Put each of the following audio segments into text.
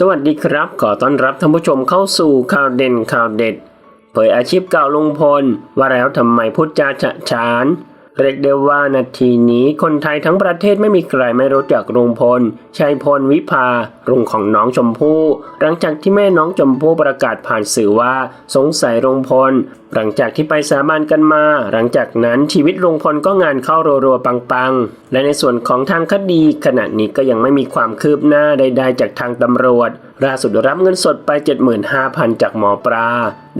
สวัสดีครับ ขอต้อนรับท่านผู้ชมเข้าสู่ข่าวเด่นข่าวเด็ด เผยอาชีพเก่าลงพล ว่าแล้วทำไมพูดจาฉะฉาน เรียกได้ว่านาทีนี้คนไทยทั้งประเทศไม่มีใครไม่รู้จักลุงพลชัยพลวิภาลุงของน้องชมพู่หลังจากที่แม่น้องชมพู่ประกาศผ่านสื่อว่าสงสัยลุงพล หลังจากที่ไปสาบานกันมา หลังจากนั้นชีวิตลุงพลก็งานเข้ารัวๆปังๆ และในส่วนของทางคดีขณะนี้ก็ยังไม่มีความคืบหน้าใด ๆ จากทางตำรวจ ล่าสุดรับเงินสดไป 75,000 จากหมอปลา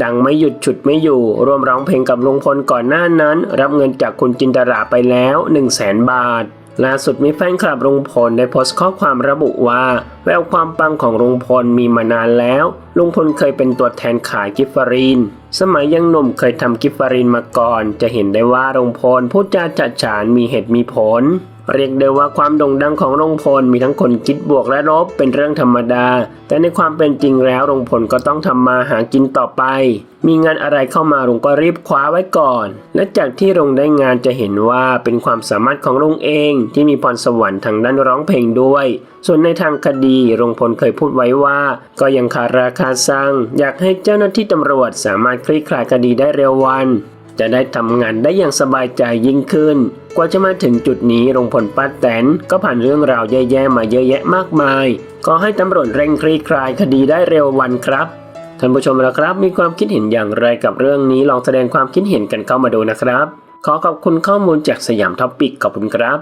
ดังไม่หยุดฉุดไม่อยู่ ร่วมร้องเพลงกับลุงพลก่อนหน้านั้น รับเงินจากคุณจินตราไปแล้ว 100,000 บาทล่าสุดมีแฟนคลับลุงพลได้โพสต์ข้อความระบุว่า แววความปังของลุงพลมีมานานแล้ว ลุงพลเคยเป็นตัวแทนขายกิฟฟารีน สมัยยังหนุ่มเคยทำกิฟฟารีนมาก่อน จะเห็นได้ว่าลุงพลพูดจาจัดฉานมีเหตุมีผล เรียกได้ว่าความโด่งดังของลุงพลมีทั้งคนคิดบวกและลบเป็นเรื่องธรรมดา แต่ในความเป็นจริงแล้วลุงพลก็ต้องทำมาหากินต่อไป มีงานอะไรเข้ามาลุงก็รีบคว้าไว้ก่อน และจากที่ลุงได้งานจะเห็นว่าเป็นความสามารถของลุงเองที่มีพรสวรรค์ทางด้านร้องเพลงด้วย ส่วนในทางคดีลุงพลเคยพูดไว้ว่า ก็ยังขาดราคาสร้างอยากให้เจ้าหน้าที่ตำรวจสามารถคลี่คลายคดีได้เร็ววัน จะได้ทำงานได้อย่างสบายใจยิ่งขึ้น กว่าจะมาถึงจุดนี้ลงพลป้าแตนก็ผ่านเรื่องราวแย่ๆมาเยอะแยะมากมาย ก็ให้ตำรวจเร่งคลี่คลายคดีได้เร็ววันครับท่านผู้ชมละครับ มีความคิดเห็นอย่างไรกับเรื่องนี้ลองแสดงความคิดเห็นกันเข้ามาดูนะครับ ขอขอบคุณข้อมูลจากสยามท็อปปิกขอบคุณครับ